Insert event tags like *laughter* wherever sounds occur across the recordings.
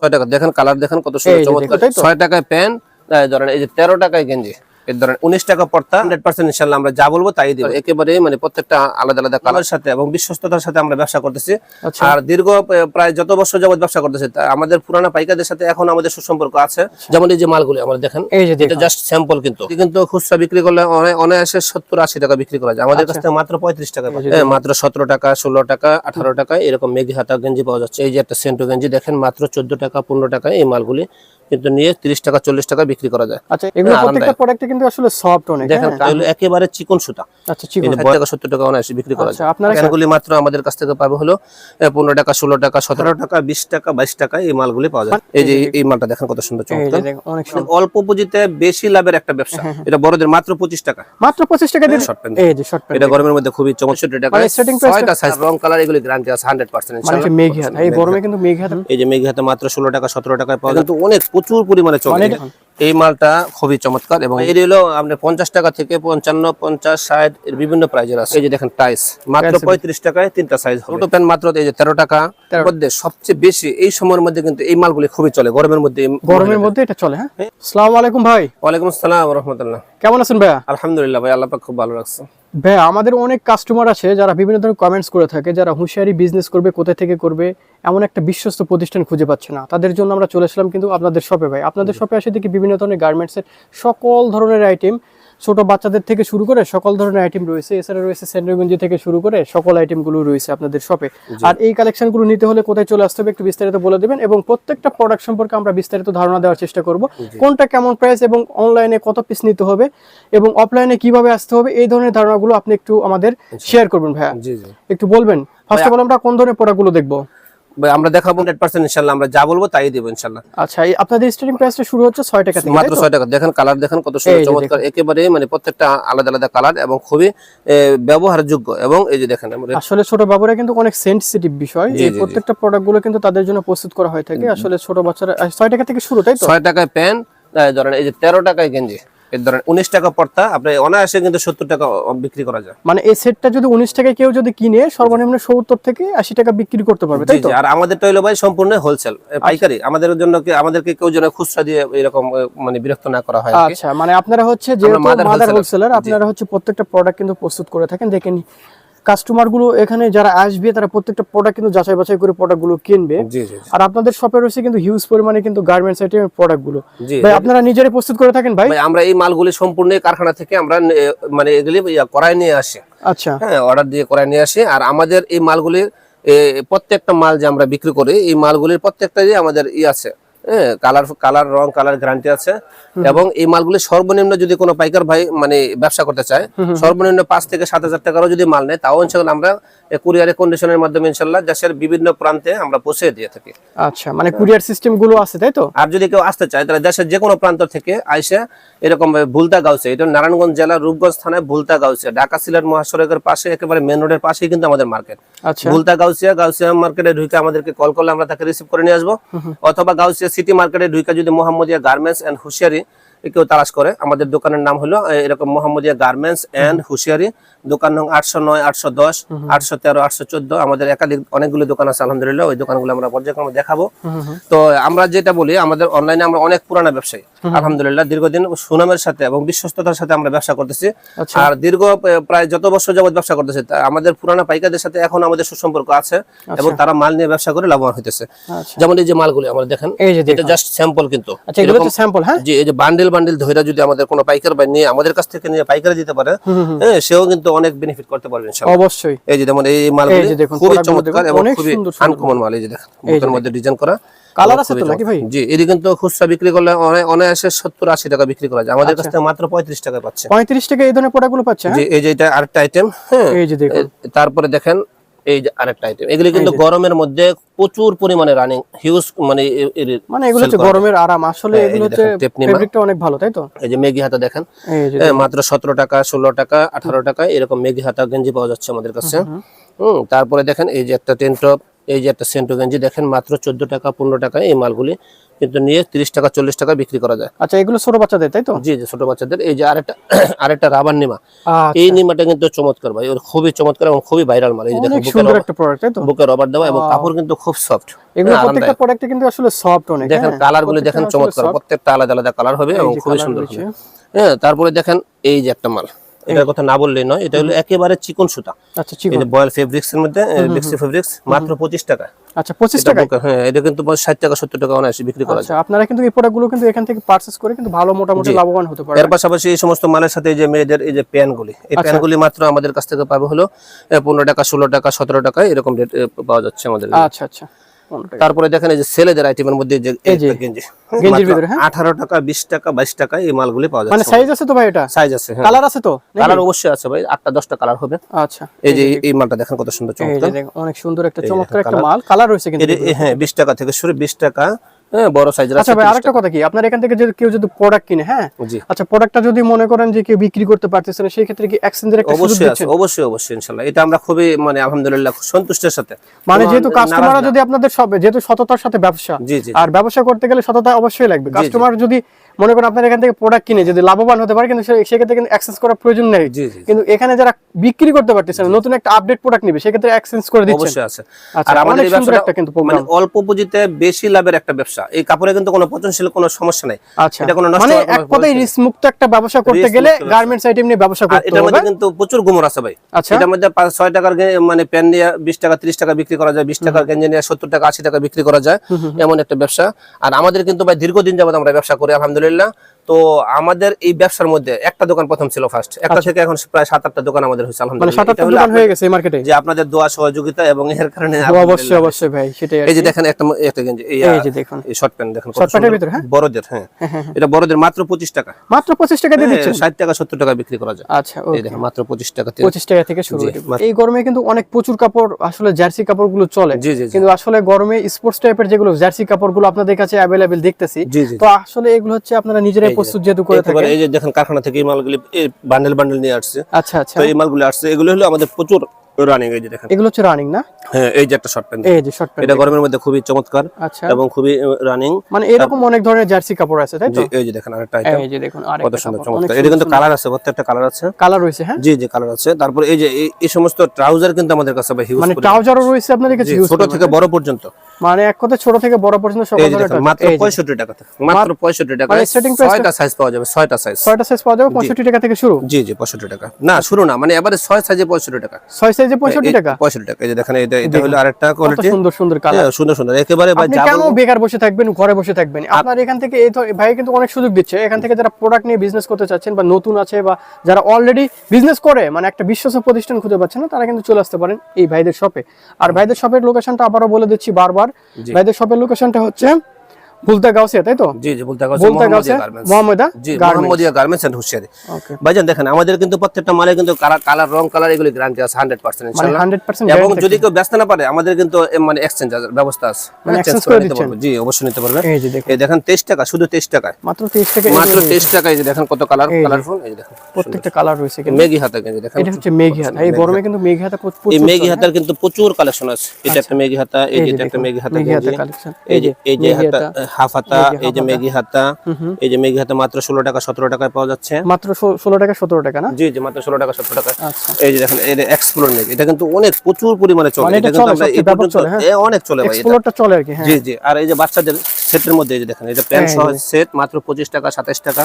ছয় টাকা। দেখেন কালার দেখেন কত সুন্দর চমৎকার? ছয় টাকায় প্যান্ট ধরেন এই যে তেরো টাকায় গেঞ্জি। এই ধরেন উনিশ টাকা পড়তা হান্ড্রেড পার্সেন্ট ইনশাল্লাহ আমরা যা বলব তাই দিব। একেবারে মানে প্রত্যেকটা আলাদা আলাদা কালার সাথে এবং বিশ্বস্ততার সাথে আমরা ব্যবসা করতেছি। আচ্ছা। আর দীর্ঘ প্রায় যত বছর যাবত ব্যবসা করতেছি আমাদের পুরানা পাইকারদের সাথে এখন আমাদের সুসম্পর্ক আছে। যেমন এই যে মালগুলি আমরা দেখেন এই যে এটা জাস্ট স্যাম্পল কিন্তু। কিন্তু খুচরা বিক্রি করলে অনে- অনায়াসে সত্তর আশি টাকা বিক্রি করা যায়। আমাদের কাছ থেকে মাত্র পঁয়ত্রিশ টাকা। মাত্র সতেরো টাকা ষোলো টাকা আঠারো টাকা এরকম মেঘি হাতা গেঞ্জি পাওয়া যাচ্ছে। এই যে একটা সেন্টু গেঞ্জি দেখেন মাত্র চোদ্দ টাকা পনেরো টাকায় এই মালগুলি। কিন্তু নিয়ে তিরিশ টাকা চল্লিশ টাকা বিক্রি করা যায়। আচ্ছা এগুলো হ্যাঁ, প্রত্যেকটা প্রোডাক্টে কিন্তু আসলে সফট অনেক দেখেন হ্যাঁ? তাহলে একেবারে চিকন সুতা। আচ্ছা টাকা সত্তর টাকা অনায়াসে বিক্রি করা আচ্ছা, যায়। আপনারা- এখানগুলি মাত্র আমাদের কাছ থেকে পাবে হলো পনেরো টাকা ষোলো টাকা সতেরো টাকা বিশ টাকা বাইশ টাকা এই মালগুলি পাওয়া যায়। এই যে এই মালটা দেখেন কত সুন্দর চমৎকার। মানে অল্প পুঁজিতে বেশি লাভের একটা ব্যবসা। এটা বড়দের মাত্র পঁচিশ টাকা। মাত্র পঁচিশ টাকা দিয়ে শর্ট প্যান্ট এই যে শর্ট প্যান্ট এটা গরমের মধ্যে খুবই চমৎকার টাকা মানে setting price টা- ছয়টা সাইজ রং কালার এগুলি গ্যারান্টি আছে হান্ড্রেড পার্সেন্ট মানে মেঘি এই গরমে কিন্তু মেঘি এই যে মেঘ হাতে মাত্র ষোলো টাকা সতেরো টাকায় পাওয়া যায়। কিন্তু অনেক প্রচুর পরিমাণে চলে। এই মালটা খুবই চমৎকার এবং এর হলো আপনার পঞ্চাশ টাকা থেকে পঞ্চান্ন পঞ্চাশ ষাট এর বিভিন্ন প্রাইজের আছে। এই যে দেখেন টাইস মাত্র পঁয়ত্রিশ টাকায় তিনটা সাইজ ছোট প্যান্ট মাত্র এই যে তেরো টাকা। মধ্যে সবচেয়ে বেশি এই সময়ের মধ্যে কিন্তু এই মালগুলি খুবই চলে। গরমের মধ্যে গরমের মধ্যে এটা চলে হ্যাঁ? আসসালামু আলাইকুম ভাই। ওয়ালাইকুম আসসালাম রহমতুল্লাহ। কেমন আছেন ভাইয়া? আলহামদুলিল্লাহ ভাই আল্লাহ খুব ভালো রাখছে। ভাই আমাদের অনেক কাস্টমার আছে যারা বিভিন্ন ধরনের কমেন্টস করে থাকে যারা হুঁশিয়ারি বিজনেস করবে কোথায় থেকে করবে এমন একটা বিশ্বস্ত প্রতিষ্ঠান খুঁজে পাচ্ছে না। তাদের জন্য আমরা চলে আসলাম কিন্তু আপনাদের শপে ভাই আপনাদের শপে আসে দেখি বিভিন্ন ধরনের গার্মেন্টসের সকল ধরনের আইটেম ছোট বাচ্চাদের থেকে শুরু করে সকল ধরনের আইটেম রয়েছে। এছাড়া রয়েছে স্যান্ডেলগঞ্জি থেকে শুরু করে সকল আইটেমগুলো রয়েছে আপনাদের শপে আর এই কালেকশনগুলো নিতে হলে কোথায় চলে আসতে হবে একটু বিস্তারিত বলে দেবেন এবং প্রত্যেকটা প্রোডাক্ট সম্পর্কে আমরা বিস্তারিত ধারণা দেওয়ার চেষ্টা করব। কোনটা কেমন প্রাইস এবং অনলাইনে কত পিস নিতে হবে এবং অফলাইনে কীভাবে আসতে হবে এই ধরনের ধারণাগুলো আপনি একটু আমাদের শেয়ার করবেন ভাইয়া। জি জি। একটু বলবেন। ফার্স্ট অফ অল আমরা কোন ধরনের প্রোডাক্টগুলো দেখব? ভাই আমরা দেখাবো হান্ড্রেড পার্সেন্ট ইনশাল্লাহ আমরা যা বলব তাই দিব ইনশাল্লাহ। আচ্ছা আপনাদের স্টার্টিং প্রাইসটা শুরু হচ্ছে ছয় টাকা থেকে মাত্র ছয় টাকা। দেখেন কালার দেখেন কত সুন্দর চমৎকার। একেবারে মানে প্রত্যেকটা আলাদা আলাদা কালার এবং খুবই ব্যবহারযোগ্য। এবং এই যে দেখেন আমরা আসলে ছোট বাবুরা কিন্তু অনেক সেন্সিটিভ বিষয় এই জি। প্রত্যেকটা প্রোডাক্টগুলো কিন্তু তাদের জন্য প্রস্তুত করা হয়ে থাকে। আসলে ছোট বাচ্চারা ছয় টাকা থেকে শুরু তাই তো? ছয় টাকায় প্যান্ট ধরেন এই যে তেরো টাকায় গেঞ্জি। এই ধরেন উনিশ টাকা পড়তা আপনি অনায়াসে কিন্তু সত্তর টাকা বিক্রি করা যায়। মানে এই সেটটা যদি উনিশ টাকায় কেউ যদি কিনে সর্বনিম্ন সত্তর থেকে আশি টাকা বিক্রি করতে পারবে তাই তো? আর আমাদেরটা হলো ভাই সম্পূর্ণ হোলসেল পাইকারি। আমাদের জন্য আমাদেরকে কেউ যেন খুচরা দিয়ে এরকম মানে বিরক্ত না করা হয় আচ্ছা মানে আপনারা হচ্ছে যে মাদার হোলসেলার আপনারা হচ্ছে প্রত্যেকটা প্রোডাক্ট কিন্তু প্রস্তুত করে থাকেন দেখেন কাস্টমারগুলো এখানে যারা আসবে তারা প্রত্যেকটা প্রোডাক্ট কিন্তু যাচাই বাছাই করে প্রোডাক্টগুলো কিনবে। আর আপনাদের শপে রয়েছে কিন্তু হিউজ পরিমাণে কিন্তু গার্মেন্টস আইটেমের প্রোডাক্টগুলো। ভাই আপনারা নিজেরাই প্রস্তুত করে থাকেন ভাই? আমরা এই মালগুলি সম্পূর্ণ কারখানা থেকে আমরা মানে এগুলি করায় নিয়ে আসি। আচ্ছা। হ্যাঁ অর্ডার দিয়ে করায় নিয়ে আসি। আর আমাদের এই মালগুলির প্রত্যেকটা মাল যে আমরা বিক্রি করি এই মালগুলির প্রত্যেকটারই আমাদের ই আছে। কালার কালার রং কালার গ্যারান্টি আছে। এবং এই মালগুলি সর্বনিম্ন যদি কোনো পাইকার ভাই মানে ব্যবসা করতে চায় সর্বনিম্ন পাঁচ থেকে সাত হাজার টাকারও যদি মাল নেয় তাও ইনশাল্লাহ আমরা কুরিয়ারে কন্ডিশনের মাধ্যমে ইনশাল্লাহ দেশের বিভিন্ন প্রান্তে আমরা পৌঁছে দিয়ে থাকি। আচ্ছা মানে কুরিয়ার সিস্টেমগুলো আছে তাই তো? আর যদি কেউ আসতে চায় তাহলে দেশের যে কোনো প্রান্ত থেকে আইসে এরকম ভুলতা গাউছে এটা নারায়ণগঞ্জ জেলার রূপগঞ্জ থানায় ভুলতা গাউছে ঢাকা সিলেট মহাসড়কের পাশে একেবারে মেন রোডের পাশেই কিন্তু আমাদের মার্কেট আচ্ছা। ভুলতা গাউসিয়া গাউসিয়া মার্কেটে ঢুকে আমাদেরকে কল করলে আমরা তাকে রিসিভ করে নিয়ে আসব। অথবা গাউসিয়া সিটি মার্কেটে ঢুকে যদি মোহাম্মদিয়া গার্মেন্টস এন্ড হুশিয়ারি কেউ তালাশ করে, আমাদের দোকানের নাম হলো এরকম মোহাম্মদিয়া গার্মেন্টস এন্ড হুশিয়ারি। দোকান নং আটশো নয় আটশো দশ আটশো তেরো আটশো চোদ্দ। আমাদের একাধিক অনেকগুলো দোকান আছে আলহামদুলিল্লাহ ওই দোকানগুলো আমরা পর্যায়ক্রমে দেখাবো। তো আমরা যেটা বলি আমাদের অনলাইনে আমরা অনেক পুরানা ব্যবসায়ী আলহামদুলিল্লাহ দীর্ঘদিন সুনামের সাথে এবং বিশ্বস্ততার সাথে আমরা ব্যবসা করতেছি। আচ্ছা। আর দীর্ঘ প্রায় যত বছর যাবত ব্যবসা করতেছি আমাদের পুরানা পাইকারদের সাথে এখন আমাদের সুসম্পর্ক আছে এবং তারা মাল নিয়ে ব্যবসা করে লাভবান হইতেছে। আচ্ছা। যেমন এই যে মালগুলি আমরা দেখেন এটা জাস্ট স্যাম্পল কিন্তু। আচ্ছা স্যাম্পল হ্যাঁ? জি এই যে বান্ডেল বান্ডেল ধরে যদি আমাদের কোনো পাইকার ভাই নিয়ে আমাদের কাছ থেকে নিয়ে পাইকারি দিতে পারে হ্যাঁ সেও কিন্তু অনেক বেনিফিট করতে পারবেন অবশ্যই। এই যে যেমন এই মালগুলি খুবই চমৎকার এবং খুবই আনকমন মাল এই যে দেখেন বুকের মধ্যে ডিজাইন করা। কালার আছে তো নাকি ভাই? জি এটি কিন্তু খুচরা বিক্রি করলে অনায়াসে টাকা বিক্রি করা যায়। আমাদের কাছ থেকে মাত্র পঁয়ত্রিশ টাকা পাচ্ছে। পঁয়ত্রিশ টাকা এই ধরনের পাচ্ছে হ্যাঁ? জি এই যে এটা আরেকটা আইটেম হ্যাঁ? এই যে দেখুন। তারপরে দেখেন এই যে আরেকটা আইটেম এগুলি কিন্তু গরমের মধ্যে প্রচুর পরিমাণে রানিং হিউজ মানে মানে এগুলো হচ্ছে গরমের আরাম। আসলে হ্যাঁ, এগুলো হচ্ছে ফেব্রিকটা অনেক ভালো তাই তো? এই যে মেগি হাতা দেখেন। মাত্র সতেরো টাকা ষোলো টাকা আঠারো টাকা এরকম মেগি হাতা গেঞ্জি পাওয়া যাচ্ছে আমাদের কাছে। হুম তারপরে দেখেন এই যে একটা টেন টপ এই যে একটা সেন্টো গেঞ্জি দেখেন মাত্র চোদ্দ টাকা পনেরো টাকা এই মালগুলি কিন্তু নিয়ে তিরিশ টাকা চল্লিশ টাকা বিক্রি করা যায়। আচ্ছা এগুলো ছোট বাচ্চাদের তাই তো? জি জি ছোট বাচ্চাদের। এই যে আরেকটা *clears throat* আরেকটা রাবার নিমা। আচ্ছা, এই নিমাটা কিন্তু চমৎকার ভাই ওর খুবই চমৎকার এবং খুবই ভাইরাল মাল। এই যে দেখেন বুকের রবার- দেওয়া এবং কাপড় কিন্তু খুব সফট এগুলো প্রত্যেকটা প্রোডাক্টে কিন্তু আসলে সফট অনেক দেখেন হ্যাঁ? কালার গুলি দেখেন চমৎকার প্রত্যেকটা আলাদা আলাদা কালার হবে এবং খুবই সুন্দর হবে। হ্যাঁ তারপরে দেখেন এই যে একটা মাল। এটার কথা না বললেই নয় এটা হলো একেবারে চিকন সুতা। আচ্ছা চিকন। বয়েল ফেব্রিক্স এর মধ্যে বেক্সি ফেব্রিক্স মাত্র পঁচিশ টাকা। আচ্ছা পঁচিশ এটা টাকা হ্যাঁ এটা কিন্তু ষাট টাকা সত্তর টাকা অনায়াসে বিক্রি করা যায়। আচ্ছা আপনারা কিন্তু এই প্রোডাক্টগুলো কিন্তু এখান থেকে পারচেস করে কিন্তু ভালো মোটামুটি লাভবান হতে পারে এর পাশাপাশি এই সমস্ত মালের সাথে যে মেয়েদের এই যে প্যানগুলি এই আচ্ছা। প্যানগুলি মাত্র আমাদের কাছ থেকে পাবে হলো পনেরো টাকা ষোলো টাকা সতেরো টাকা এরকম রেট পাওয়া যাচ্ছে আমাদের আচ্ছা আচ্ছা। তারপরে দেখেন এই যে ছেলেদের আইটেমের মধ্যে যে গেঞ্জি গেঞ্জির ভিতরে, হ্যাঁ? আঠারো টাকা বিশ টাকা বাইশ টাকা এই মালগুলি পাওয়া মানে সাইজ আছে তো ভাই এটা? সাইজ আছে হ্যাঁ। কালার আছে তো কালার অবশ্যই আছে ভাই আটটা দশটা কালার হবে। আচ্ছা। এই যে এই মালটা দেখেন কত সুন্দর চমৎকার। অনেক সুন্দর একটা চমৎকার একটা মাল। কালার রয়েছে কিন্তু হ্যাঁ বিশ টাকা থেকে শুরু বিশ টাকা হ্যাঁ বড় সাইজের আচ্ছা ভাই আরেকটা কথা কি? আপনার এখান থেকে যদি কেউ যদি প্রোডাক্ট কিনে হ্যাঁ? আচ্ছা প্রোডাক্টটা যদি মনে করেন যে কেউ বিক্রি করতে পারতেছে না সেই ক্ষেত্রে কি এক্সচেঞ্জের একটা অবশ্যই আছে অবশ্যই এটা আমরা খুবই মানে আলহামদুলিল্লাহ খুব সন্তুষ্টের সাথে। মানে যেহেতু কাস্টমাররা যদি আপনাদের সব যেহেতু সততার সাথে ব্যবসা আর ব্যবসা করতে গেলে সততা অবশ্যই লাগবে। কাস্টমার যদি মনে করেন আপনার এখান থেকে প্রোডাক্ট কিনে যদি লাভবান হতে পারে কিন্তু সেক্ষেত্রে কিন্তু এক্সচেঞ্জ করার প্রয়োজন নেই। কিন্তু এখানে যারা বিক্রি করতে পারতেছে নতুন একটা আপডেট প্রোডাক্ট নিবে সেক্ষেত্রে এক্সচেঞ্জ করে দিচ্ছেন। অবশ্যই আছে। আচ্ছা আর আমাদের ব্যবসাটা একটা কিন্তু মানে অল্প পুঁজিতে বেশি লাভের একটা ব্যবসা। এই কাপড়ে কিন্তু কোনো পচনশীল কোনো সমস্যা নাই। আচ্ছা এটা কোনো নষ্ট মানে এক কথায় রিস্ক মুক্ত একটা ব্যবসা করতে গেলে ব্যবসা। গার্মেন্টস আইটেম নিয়ে ব্যবসা করতে এটার মধ্যে কিন্তু প্রচুর গুমর আছে ভাই। আচ্ছা। এটার মধ্যে পাঁচ ছয় টাকার মানে প্যান নিয়ে বিশ টাকা ত্রিশ টাকা বিক্রি করা যায় বিশ টাকার গেঞ্জি নিয়ে সত্তর টাকা আশি টাকা বিক্রি করা যায়। এমন একটা ব্যবসা। আর আমাদের কিন্তু ভাই দীর্ঘদিন যাবত আমরা ব্যবসা করি আলহামদুলিল্লাহ। പോലെയുള്ള তো আমাদের এই ব্যবসার মধ্যে একটা দোকান প্রথম ছিল ফার্স্ট একটা থেকে এখন প্রায় সাত আটটা দোকান আমাদের হয়েছে মানে আলহামদুলিল্লাহ। হয়ে গেছে এই মার্কেটে যে আপনাদের দোয়া সহযোগিতা এবং এর কারণে অবশ্যই অবশ্যই ভাই সেটাই এই যে দেখেন একটা একটা গেঞ্জি এই যে দেখুন। এই শর্ট প্যান্ট দেখেন কত Short pant এর সুন্দর। ভিতরে, হ্যাঁ? বড়দের হ্যাঁ? এটা বড়দের মাত্র পঁচিশ টাকা। মাত্র পঁচিশ টাকা দিয়ে দিচ্ছেন? ষাট টাকা সত্তর টাকা বিক্রি করা যায়। আচ্ছা এই দেখেন মাত্র পঁচিশ টাকা পঁচিশ টাকা থেকে শুরু হয়ে এই গরমে কিন্তু অনেক প্রচুর কাপড় আসলে জার্সি কাপড়গুলো চলে। জি জি জি। কিন্তু আসলে গরমে স্পোর্টস টাইপের যেগুলো জার্সি কাপড়গুলো আপনাদের কাছে অ্যাভেলেবেল দেখতেছি তো আসলে এগুলো হচ্ছে আপনারা নিজেরাই প্রস্তুত যেহেতু করে থাকে। এই যে দেখেন কারখানা থেকে এই মালগুলি বান্ডেল বান্ডেল নিয়ে আসছে। আচ্ছা আচ্ছা। তো এই মালগুলি আসছে এগুলো হলো আমাদের প্রচুর রানিং এই যে দেখেন। এগুলো হচ্ছে রানিং না? হ্যাঁ এই যে একটা শর্ট প্যান্ট এই যে শর্ট প্যান্ট এটা গরমের মধ্যে খুবই চমৎকার আচ্ছা। এবং খুবই রানিং মানে এরকম অনেক ধরনের জার্সি কাপড় আছে তাই তো? এই যে দেখেন আরেকটা item, এই যে দেখুন কত সুন্দর চমৎকার। এটা কিন্তু কালার আছে প্রত্যেকটা কালার আছে। কালার রয়েছে হ্যাঁ? জি জি কালার আছে। তারপর এই যে এই- সমস্ত ট্রাউজার কিন্তু আমাদের কাছে ভাই হিউজ মানে ট্রাউজারও রয়েছে আপনাদের কাছে ছোট থেকে বড় পর্যন্ত। মানে এক কথা ছোট থেকে বড় পর্যন্ত সকল ধরনের মাত্র এই যে, পঁয়ষট্টি টাকা মাত্র পঁয়ষট্টি টাকা। মানে সাইজ পাওয়া যাবে ছয়টা সাইজ সাইজ পাওয়া যাবে পঁয়ষট্টি টাকা থেকে শুরু? জি জি পঁয়ষট্টি টাকা। না শুরু না মানে এবারে ছয় সাইজে পঁয়ষট্টি টাকা। ছয় সাইজে পঁয়ষট্টি টাকা? পঁয়ষট্টি টাকা। এই যে দেখেন এটা এটা হলো আরেকটা কোয়ালিটি সুন্দর সুন্দর কালার সুন্দর সুন্দর। একেবারে ভাই কেন বেকার বসে থাকবেন ঘরে বসে থাকবেন? আপনার এখান থেকে এই ভাই কিন্তু অনেক সুযোগ দিচ্ছে। এখান থেকে যারা প্রোডাক্ট নিয়ে বিজনেস করতে চাচ্ছেন বা নতুন আছে বা যারা অলরেডি বিজনেস করে মানে একটা বিশ্বস্ত প্রতিষ্ঠান খুঁজে পাচ্ছেন না তারা কিন্তু চলে আসতে পারেন এই ভাইদের শপে আর ভাইদের শপের লোকেশনটা আবারও বলে দিচ্ছি বারবার। ভাইদের শপের লোকেশনটা হচ্ছে বুলতা গাউসিয়া তাই তো? জি জি বলতে গেছে বুলতা গাউসিয়া মোহাম্মদা জি মোহাম্মদিয়া গার্মেন্টস এন্ড হুশিয়ারি ভাইজান দেখেন আমাদের কিন্তু প্রত্যেকটা মালে কিন্তু কালার কালার রং কালার এগুলি গ্যারান্টি আছে হান্ড্রেড পার্সেন্ট মানে এবং যদি কেউ ব্যস্ত না পারে আমাদের কিন্তু মানে এক্সচেঞ্জ ব্যবস্থা আছে। মানে চেঞ্জ করে করে পারবে। জি অবশ্যই নিতে পারবে। এই যে দেখুন। এই দেখেন তেইশ টাকা শুধু তেইশ টাকায়। মাত্র টাকা মাত্র তেইশ টাকায় যে দেখেন কত কালার কালারফুল এই দেখেন প্রত্যেকটা কালার রয়েছে কিন্তু। মেগি হাতা কিন্তু দেখেন। এটা হচ্ছে মেঘি হাতা। এই গরমে কিন্তু হাতা প্রচুর এই মেগি হাতার কিন্তু প্রচুর কালেকশন আছে। এটা একটা মেগি হাতা এই যে একটা মেগি হাতা এই যে এই যে হাতা হাতা। হাফ হাতা এই যে মেগি হাতা এই যে মেগি হাতা মাত্র ষোলো টাকা সতেরো টাকায় পাওয়া যাচ্ছে। মাত্র ষোলো টাকা সতেরো টাকা না? জি জি মাত্র ষোলো টাকা সতেরো টাকা। আচ্ছা। এই যে দেখেন এটা এক্সপ্লোর মেগি এটা কিন্তু অনেক প্রচুর পরিমাণে চলে। মানে এটা কিন্তু আমরা এই পর্যন্ত হ্যাঁ। এ অনেক চলে ভাই এটা। চলে আর কি হ্যাঁ। জি জি আর এই যে বাচ্চাদের সেটের মধ্যে এই যে দেখেন এটা প্যান্ট সহ সেট মাত্র পঁচিশ টাকা সাতাশ টাকা।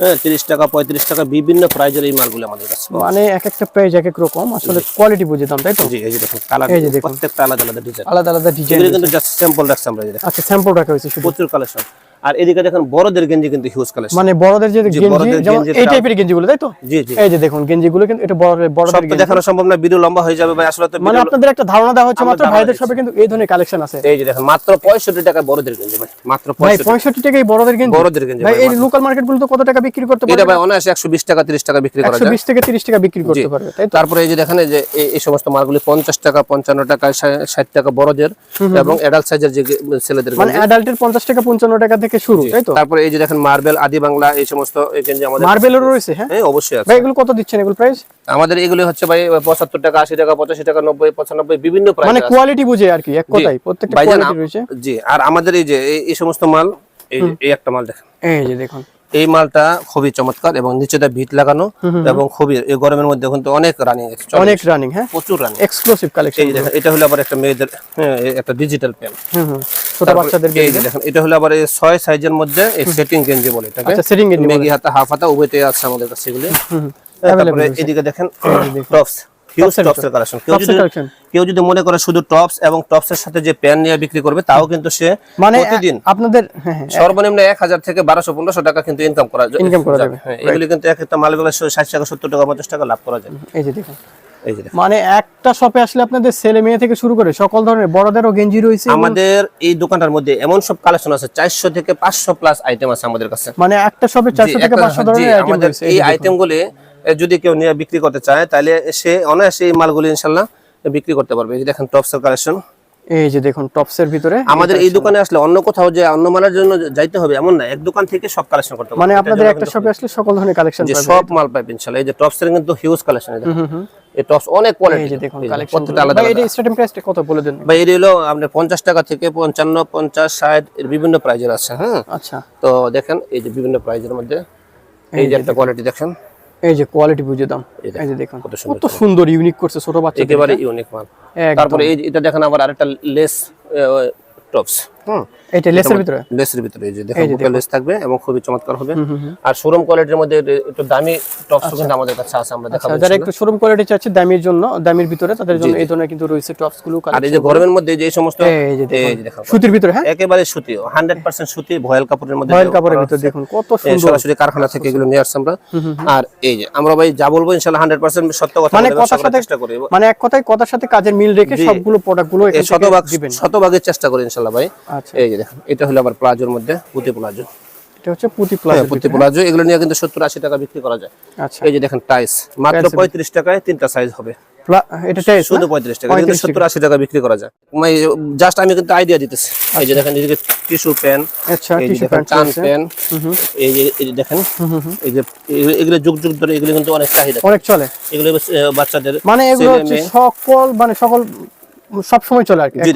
হ্যাঁ তিরিশ টাকা পঁয়ত্রিশ টাকা বিভিন্ন প্রাইজের এই মালগুলো আমাদের কাছে মানে এক একটা প্রাইস এক এক রকম। আসলে কোয়ালিটি বুঝে দাম তাই তো। জি এই যে দেখুন কালার এই যে দেখুন। প্রত্যেকটা আলাদা আলাদা ডিজাইন আলাদা আলাদা ডিজাইন কিন্তু জাস্ট স্যাম্পল রাখছি আমরা আচ্ছা স্যাম্পল রাখা হয়েছে প্রচুর কালেকশন আর এদিকে দেখেন বড়দের গেঞ্জি কিন্তু হিউজ কালেকশন মানে বড়দের যে গেঞ্জি যেমন এই। টাইপের গেঞ্জিগুলো তাই তো? জি জি। এই যে দেখুন গেঞ্জিগুলো কিন্তু এটা বড় বড়দের সব গেঞ্জি। দেখানো সম্ভব না ভিডিও লম্বা হয়ে যাবে ভাই আসলে তো মানে আপনাদের একটা ধারণা দেওয়া হচ্ছে মাত্র ভাইদের। সবে কিন্তু এই ধরনের কালেকশন আছে। এই যে দেখেন মাত্র পঁয়ষট্টি টাকা বড়দের গেঞ্জি ভাই মাত্র ভাই পঁয়ষট্টি পঁয়ষট্টি টাকা এই বড়দের গেঞ্জি? বড়দের গেঞ্জি ভাই এই লোকাল মার্কেটগুলো তো কত টাকা বিক্রি করতে পারে এটা ভাই অনায়াসে একশো বিশ টাকা তিরিশ টাকা বিক্রি করা যায়। বিশ থেকে তিরিশ টাকা বিক্রি করতে পারে তাই তো? তারপরে এই যে দেখেন এই যে এই- সমস্ত মালগুলি পঞ্চাশ টাকা পঞ্চান্ন টাকা ষা- ষাট টাকা বড়দের এবং অ্যাডাল্ট সাইজের যে ছেলেদের মানে গেঞ্জি। অ্যাডাল্টের পঞ্চাশ টাকা পঞ্চান্ন টাকা থেকে শুরু তাই তো? তারপরে এই যে দেখেন মার্বেল আদি বাংলা এই সমস্ত এখানে আমাদের মার্বেলেরও রয়েছে হ্যাঁ? হ্যাঁ অবশ্যই আছে। ভাই এগুলো কত দিচ্ছেন এগুলো প্রাইস আমাদের এগুলো হচ্ছে ভাই পঁচাত্তর টাকা আশি টাকা পঁচাশি টাকা নব্বই পঁচানব্বই বিভিন্ন প্রাইস মানে কোয়ালিটি বুঝে আর কি এক কথাই প্রত্যেকটা কোয়ালিটি রয়েছে। জি আর আমাদের এই যে এই- এই সমস্ত মাল এই একটা মাল দেখেন। এই যে দেখুন। এই মালটা খুবই চমৎকার এবং নিচেটা ভিট লাগানো এবং খুবই এই গরমের মধ্যে কিন্তু অনেক রানিং অনেক রানিং হ্যাঁ? প্রচুর রানিং এক্সক্লুসিভ কালেকশন এই দেখেন এটা হলো আবার একটা মেয়েদের হ্যাঁ, একটা ডিজিটাল পেন ছোট বাচ্চাদের এই দেখেন এটা হলো আবার এই ছয় সাইজের মধ্যে এই সেটিং গেঞ্জি বলে এটাকে। আচ্ছা সেটিং এর মেগি হাতা হাফ হাতা উভয়তে আছে আমাদের কাছে এগুলি। তারপরে এদিকে দেখেন টপস হিউজ টপস কালেকশন কেউ যদি কেউ যদি মনে করে শুধু টপস এবং টপস এর সাথে যে প্যান নিয়ে বিক্রি করবে তাও কিন্তু সে মানে প্রতিদিন আপনাদের হ্যাঁ হ্যাঁ সর্বনিম্ন এক হাজার থেকে বারোশো পনেরোশো টাকা কিন্তু ইনকাম করা যায়। Income করা যাবে। হ্যাঁ, এগুলি কিন্তু এক একটা মাল বেলা টাকা সত্তর টাকা পঞ্চাশ টাকা লাভ করা যায়। এই যে দেখুন। মানে একটা শপে আসলে আপনাদের ছেলে মেয়ে থেকে শুরু করে সকল ধরনের বড়দেরও গেঞ্জি রয়েছে আমাদের এই দোকানটার মধ্যে এমন সব কালেকশন আছে চারশো থেকে পাঁচশো প্লাস আইটেম আছে আমাদের কাছে। মানে একটা শপে জি, চারশো থেকে একটা- পাঁচশো জি, ধরনের আইটেম আমাদের এই আইটেম গুলি যদি কেউ নিয়ে বিক্রি করতে চায় তাহলে সে অনায়াসে এই মালগুলি ইনশাল্লাহ বিক্রি করতে পারবে। এই যে দেখেন টপস এর কালেকশন এই যে দেখুন টপসের ভিতরে আমাদের এই দোকানে আসলে অন্য কোথাও যে অন্য মালের জন্য যাইতে হবে এমন না। এক দোকান থেকে সব কালেকশন করতে মানে আপনাদের একটা শপে আসলে সকল ধরনের কালেকশন পাবেন। সব মাল পাবেন ইনশাল্লাহ। এই যে টপস এর কিন্তু হিউজ কালেকশন হুম এই টপস অনেক কোয়ালিটি এই যে দেখুন কালেকশন প্রত্যেকটা আলাদা ভাই এটা স্টার্টিং প্রাইসটা কত বলে দেন? ভাই এর হলো আপনার পঞ্চাশ টাকা থেকে পঞ্চান্ন পঞ্চাশ ষাট এর বিভিন্ন প্রাইজের আছে হ্যাঁ। আচ্ছা। তো দেখেন এই যে বিভিন্ন প্রাইজের মধ্যে। এই যে একটা কোয়ালিটি দেখেন। এই যে কোয়ালিটি বুঝে দাম এই যে দেখুন কত সুন্দর সুন্দর ইউনিক করছে ছোট বাচ্চা একেবারে ইউনিক মাল। তারপরে এই এটা দেখেন আবার আরেকটা লেস টপস এটা লেসের ভিতরে? লেসের ভিতরে এই যে দেখেন বুকে লেস থাকবে এবং খুবই চমৎকার হবে। আর শোরুম কোয়ালিটির মধ্যে একটু দামি টপস কিন্তু আমাদের কাছে আছে আমরা দেখাবো যারা একটু শোরুম কোয়ালিটি চাচ্ছে দামির জন্য দামির ভিতরে তাদের জন্য এই ধরনের কিন্তু রয়েছে টপসগুলো আর এই যে গরমের মধ্যে যে সমস্ত এই যে এই দেখুন যে দেখেন সুতির ভিতরে হ্যাঁ? একেবারে সুতি হান্ড্রেড পার্সেন্ট সুতি ভয়েল কাপড়ের মধ্যে কাপড়ের ভিতরে দেখুন কত সুন্দর। সরাসরি কারখানা থেকে এগুলো নিয়ে আসছে আমরা। আর এই যে আমরা ভাই যা বলব পার্সেন্ট সত্য কথা মানে কথার সাথে চেষ্টা করি। মানে এক কথায় কথার সাথে কাজের মিল রেখে সবগুলো প্রোডাক্টগুলো এই এখান থেকে শতভাগ শতভাগের চেষ্টা করি ইনশাল্লাহ ভাই। এই যে দেখেন এটা হলো আবার প্লাজোর মধ্যে পুঁতি প্লাজো। এটা হচ্ছে পুঁতি প্লাজো পুঁতি প্লাজো এগুলো নিয়ে কিন্তু সত্তর আশি টাকা বিক্রি করা যায়। আচ্ছা। এই যে দেখেন টাইস মাত্র পঁয়ত্রিশ টাকায় তিনটা সাইজ হবে। এটা টাইস শুধু পঁয়ত্রিশ টাকা কিন্তু সত্তর আশি টাকা বিক্রি করা যায়। জাস্ট আমি কিন্তু আইডিয়া দিতেছি। এই যে দেখেন এদিকে টিস্যু পেন আচ্ছা টিস্যু এই যে এই যে দেখেন এই যে এগুলো- যুগ যুগ ধরে এগুলো কিন্তু অনেক চাহিদা। অনেক চলে। এগুলো বাচ্চাদের মানে এগুলো। সকল মানে সকল সব সময় চলে আর কি জি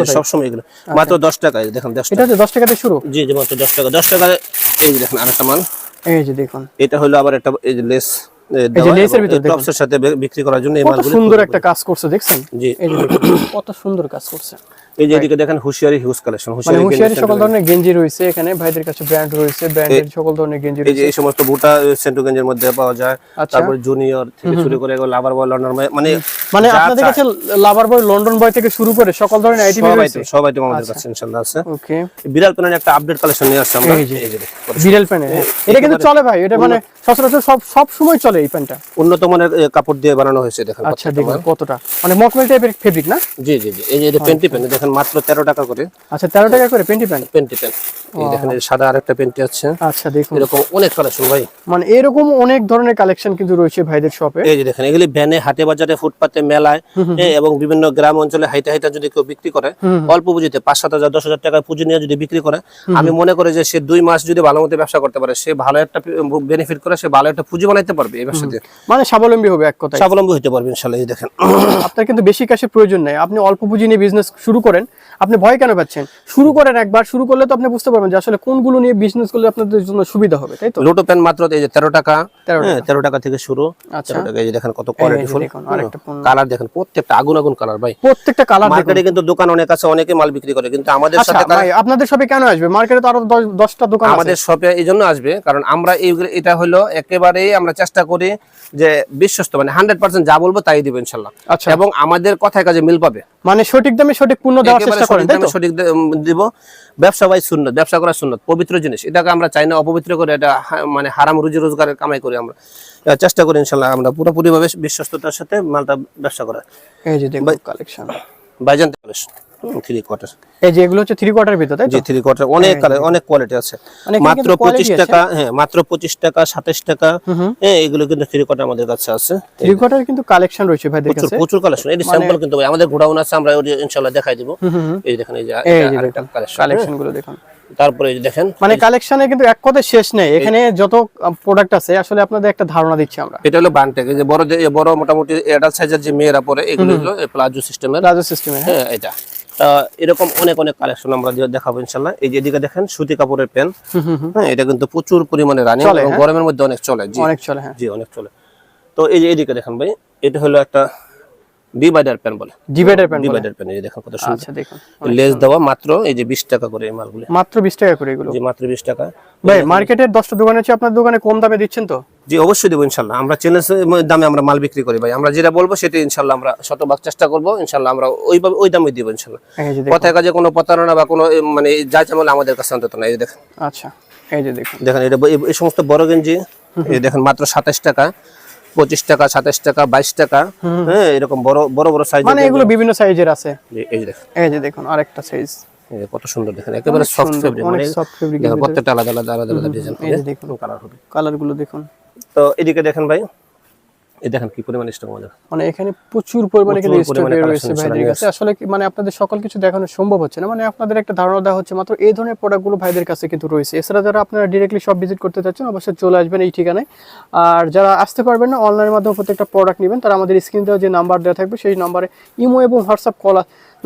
এগুলো। মাত্র দশ টাকায় এই যে দেখেন এটা হচ্ছে দশ টাকা দিয়ে শুরু? জি জি মাত্র দশ টাকা। দশ টাকা এই যে দেখেন আরেকটা মাল এই যে দেখুন। এটা হলো আবার একটা এই যে লেস সাথে বিক্রি করার জন্য এই মালগুলো সুন্দর একটা কাজ করছে দেখছেন? জি। এই যে কত সুন্দর কাজ করছে। এই যে এদিকে দেখেন হুশিয়ারি হিউজ কালেকশন হুশিয়ারি সকল ধরনের গেঞ্জি রয়েছে এখানে ভাইদের কাছে ব্র্যান্ড রয়েছে ব্র্যান্ডের সকল ধরনের গেঞ্জি এই যে রয়েছে। এই সমস্ত বুটা সেন্টু গেঞ্জের মধ্যে পাওয়া যায়। আচ্ছা। তারপর জুনিয়র থেকে শুরু করে লাভার বয় লন্ডন মানে মানে আপনাদের কাছে লাভার বয় লন্ডন বয় থেকে শুরু করে সকল ধরনের আইটেম রয়েছে? সব আইটেম আমাদের কাছে ইনশাআল্লাহ আছে। ওকে বিড়াল একটা আপডেট কালেকশন নিয়ে আসছে আমরা। এই যে। বিড়াল প্যান্ট এটা কিন্তু চলে ভাই এটা মানে সচরাচর সব সব সময় চলে এই প্যান্টটা উন্নত মানের কাপড় দিয়ে বানানো হয়েছে দেখেন আচ্ছা দেখুন কতটা। মানে মকমেল টাইপের ফেব্রিক না? জি জি জি। এই যে পেন্টি পেন দেখেন মাত্র তেরো টাকা করে। আচ্ছা তেরো টাকা করে পেন্টি প্যান্ট? পেন্টি পেন এই দেখেন সাদা আরেকটা পেন্টি আছে। আচ্ছা দেখুন। এরকম অনেক কালেকশন ভাই। মানে এরকম অনেক ধরনের কালেকশন কিন্তু রয়েছে ভাইদের শপে। এই যে দেখেন এগুলি ভ্যানে হাটে বাজারে ফুটপাতে মেলায় এবং বিভিন্ন গ্রাম অঞ্চলে হাইটা হাইটা যদি কেউ বিক্রি করে অল্প পুঁজিতে পাঁচ সাত হাজার দশ হাজার টাকা পুঁজি নিয়ে যদি বিক্রি করে আমি মনে করি যে সে দুই মাস যদি ভালো মতো ব্যবসা করতে পারে সে ভালো একটা বেনিফিট করে সে ভালো একটা পুঁজি বানাইতে পারবে এই ব্যবসা মানে স্বাবলম্বী হবে এক কথায়। স্বাবলম্বী হতে পারবে ইনশাল্লাহ এই দেখেন। আপনার কিন্তু বেশি ক্যাশের প্রয়োজন নাই। আপনি অল্প পুঁজি নিয়ে বিজনেস শুরু করেন। আপনি ভয় কেন পাচ্ছেন? শুরু করেন একবার শুরু করলে তো আপনি বুঝতে পারবেন যে আসলে কোনগুলো নিয়ে বিজনেস করলে আপনাদের জন্য সুবিধা হবে তাই তো? লোটো পেন মাত্র এই যে তেরো টাকা। 13 হ্যাঁ তেরো টাকা থেকে শুরু। আচ্ছা। তেরো এই যে দেখেন কত কোয়ালিটি ফুল। কালার দেখেন প্রত্যেকটা আগুন আগুন কালার ভাই। প্রত্যেকটা কালার মার্কেটে কিন্তু দোকান অনেক আছে অনেকে মাল বিক্রি করে কিন্তু আমাদের আচ্ছা সাথে আপনাদের শপে কেন আসবে? মার্কেটে তো আরও দশ- দশটা দোকান আছে। আমাদের শপে এই জন্য আসবে কারণ আমরা এইগুলো এটা হলো একেবারেই আমরা চেষ্টা করি যে বিশ্বস্ত মানে হান্ড্রেড পার্সেন্ট যা বলব তাই দিব ইনশাল্লাহ। আচ্ছা। এবং আমাদের কথায় কাজে মিল পাবে। মানে সঠিক দামে সঠিক পূর্ণ দেওয়ার চেষ্টা করেন সঠিক তাই তো? সঠিক দিব। ব্যবসা বাই সুন্নত ব্যবসা করা সুন্নত পবিত্র জিনিস। এটাকে আমরা চাই না অপবিত্র করে এটা মানে হারাম রুজি রোজগারের কামাই করি আমরা। চেষ্টা করি ইনশাল্লাহ আমরা পুরোপুরি ভাবে বিশ্বস্ততার সাথে মালটা ব্যবসা করা এই যে দেখুন কালেকশন বাইজান থ্রি কোয়ার্টার এই যে এগুলো হচ্ছে থ্রি কোয়ার্টার ভিতর তাই থ্রি কোয়ার্টার অনেক অনেক কোয়ালিটি আছে। মাত্র পঁচিশ টাকা হ্যাঁ মাত্র পঁচিশ টাকা সাতাশ টাকা। হ্যাঁ এগুলো কিন্তু থ্রি কোয়ার্টার আমাদের কাছে আছে। থ্রি কোয়ার্টার কিন্তু কালেকশন রয়েছে ভাইদের প্রচুর প্রচুর কালেকশন এই স্যাম্পল কিন্তু ভাই, আমাদের গোডাউন আছে আমরা ওই দেখাই দিব। হুম হুম হুম। এই দেখেন এই যে এই এটা যে আরেকটা কালেকশন কালেকশনগুলো দেখুন। তারপরে দেখেন মানে কালেকশনে কিন্তু এক শেষ নেই। এখানে যত প্রোডাক্ট আছে আসলে আপনাদের একটা ধারণা দিচ্ছি আমরা। এটা হলো বানটেক যে বড় যে বড় মোটামুটি অ্যাডাল্ট সাইজের যে মেয়েরা পরে এগুলো হলো প্লাজো সিস্টেমের সিস্টেমে হ্যাঁ এটা। এরকম অনেক অনেক কালেকশন আমরা দেখাবো ইনশাল্লাহ এই যে এদিকে দেখেন সুতি কাপড়ের পেন হ্যাঁ এটা কিন্তু প্রচুর পরিমাণে রানি এবং হ্যাঁ? গরমের মধ্যে অনেক চলে জি। অনেক চলে হ্যাঁ। জি অনেক চলে। তো এই যে এদিকে দেখেন ভাই এটা হলো একটা ডিভাইডার পেন বলে। ডিভাইডার প্যান্ট ডিভাইডার পেন এই দেখেন কত সুন্দর। আচ্ছা দেখুন। লেস দেওয়া মাত্র এই যে বিশ টাকা করে এই মালগুলো। মাত্র বিশ টাকা করে এগুলো। জি মাত্র বিশ টাকা। ভাই মার্কেটের দশটা দোকানে আছে আপনার দোকানে কম দামে দিচ্ছেন তো? জি অবশ্যই দেবো ইনশাল্লাহ। আমরা দামে আমরা মাল বিক্রি করি ভাই। আমরা যেটা বলব সেটা ইনশাল্লাহ আমরা শতভাগ চেষ্টা করব। ইনশাল্লাহ আমরা ওইভাবে ওই দামে দিব ইনশাল্লাহ। কথায় কাজে কোনো প্রতারণা বা কোনো মানে যা চামলে আমাদের কাছে অন্তত না এই দেখেন। আচ্ছা এই যে দেখুন। দেখেন এটা এই- এই সমস্ত বড় গেঞ্জি। এই দেখেন মাত্র সাতাশ টাকা। পঁচিশ টাকা সাতাশ টাকা বাইশ টাকা। হ্যাঁ এরকম বড় বড় বড় সাইজ মানে এগুলো বিভিন্ন সাইজের আছে। এই যে দেখুন। এই যে দেখুন আরেকটা সাইজ কত সুন্দর দেখেন একেবারে সফট ফেব্রিক মানে। প্রত্যেকটা আলাদা আলাদা আলাদা আলাদা ডিজাইন এই দেখুন কালার হবে। কালারগুলো দেখুন। তো এদিকে দেখেন ভাই। এই দেখেন কি পরিমাণ স্টক আমাদের। মানে এখানে প্রচুর পরিমাণে কিন্তু স্টক রয়েছে ভাইদের কাছে আসলে মানে আপনাদের সকল কিছু দেখানো সম্ভব হচ্ছে না। মানে আপনাদের একটা ধারণা দেওয়া হচ্ছে মাত্র এই ধরনের প্রোডাক্টগুলো ভাইদের কাছে কিন্তু রয়েছে। এছাড়া যারা আপনারা ডিরেক্টলি সব ভিজিট করতে চাচ্ছেন অবশ্যই চলে আসবেন এই ঠিকানায়। আর যারা আসতে পারবেন না অনলাইনের মাধ্যমে প্রত্যেকটা প্রোডাক্ট নেবেন তারা আমাদের স্ক্রিন দেওয়া যে নাম্বার দেওয়া থাকবে সেই নাম্বারে ইমো এবং হোয়াটসঅ্যাপ কল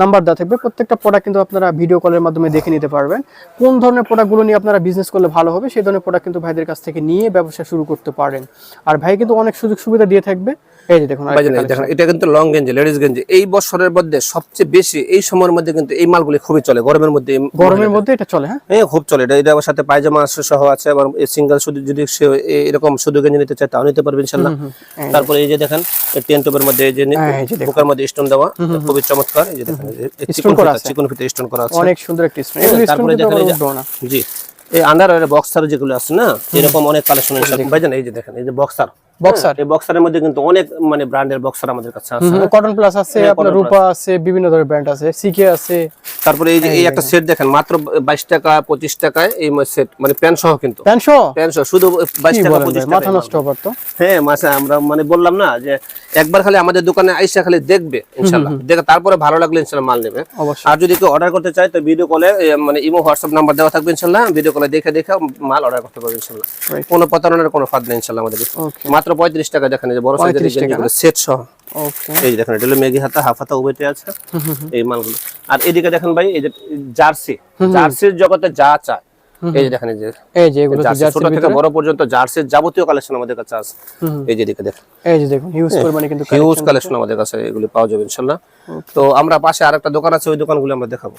নাম্বার দেওয়া থাকবে। প্রত্যেকটা প্রোডাক্ট কিন্তু আপনারা ভিডিও কলের মাধ্যমে দেখে নিতে পারবেন। কোন ধরনের প্রোডাক্টগুলো নিয়ে আপনারা বিজনেস করলে ভালো হবে, সেই ধরনের প্রোডাক্ট কিন্তু ভাইদের কাছ থেকে নিয়ে ব্যবসা শুরু করতে পারেন। আর ভাই কিন্তু অনেক সুযোগ সুবিধা দিয়ে থাকবে। এই যে দেখুন ভাই আরেকটা জানেন, দেখেন এটা কিন্তু লং গেঞ্জি লেডিস গেঞ্জি। এই বছরের মধ্যে সবচেয়ে বেশি এই সময়ের মধ্যে কিন্তু এই মালগুলি খুবই চলে গরমের মধ্যে গরমের মধ্যে এটা চলে হ্যাঁ? হ্যাঁ খুব চলে। এটা এটা আমার সাথে পায়জামা আছে সহ আছে এবং সিঙ্গেল শুধু যদি সে এরকম শুধু গেঞ্জি নিতে চায় তাও নিতে পারবে তারপরে এই যে দেখেন টেন টপের মধ্যে এই যে হ্যাঁ, মধ্যে স্টোন দেওয়া খুবই চমৎকার। এই যে দেখেন Stone করা আছে। চিকন ফিতে স্টোন করা আছে। অনেক সুন্দর একটা স্টোন তারপরে দেখেন জি। এই বক্সার যেগুলো আছে না এরকম অনেক কালেকশন ভাইজান এই যে দেখেন এই যে বক্সার বক্সার এই বক্সারের মধ্যে কিন্তু অনেক মানে ব্র্যান্ডের বক্সার আমাদের কাছে আছে। কটন প্লাস আছে আপনার রূপা আছে বিভিন্ন ধরনের ব্র্যান্ড আছে সিকে আছে। তারপরে এই যে এই একটা সেট দেখেন মাত্র বাইশ টাকা পঁচিশ টাকায় এই সেট মানে প্যান্ট সহ কিন্তু। প্যান্টশো প্যান্ট সহ শুধু বাইশ কি টাকা বলেন পঁচিশ ভাই, টাকা মাথা নষ্ট হবার তো। হ্যাঁ মাসে আমরা মানে বললাম না যে একবার খালি আমাদের দোকানে আইসা খালি দেখবে দেখে তারপরে ভালো লাগলে ইনশাল্লাহ মাল নেবে। আর যদি কেউ অর্ডার করতে চায় তো ভিডিও কলে মানে ইমো হোয়াটসঅ্যাপ নাম্বার দেওয়া থাকবে ইনশাল্লাহ। ভিডিও কলে দেখে দেখে মাল অর্ডার করতে পারবে ইনশাল্লাহ। কোনো প্রতারণার কোনো ফাঁদ নেই ইনশাল্লাহ আমাদের। ওকে মাত্র পঁয়ত্রিশ টাকা দেখেন যে বড় সাইজের 35 সেট সহ। ওকে। এই দেখেন এটা হলো মেগি হাতা হাফ হাতা উবেটে আছে। এই মালগুলো। আর এদিকে দেখেন ভাই এই যে জার্সি। জার্সির জগতে যা চায়। এই যে দেখেন এই যে এই যে এগুলো জার্সি ছোট থেকে বড় পর্যন্ত জার্সির যাবতীয় কালেকশন আমাদের কাছে আছে। এই যে এদিকে দেখেন। এই যে দেখুন হিউজ পরিমাণে কিন্তু হিউজ কালেকশন আমাদের কাছে এগুলি পাওয়া যাবে তো আমরা পাশে আরেকটা দোকান আছে ওই দোকানগুলো আমরা দেখাবো।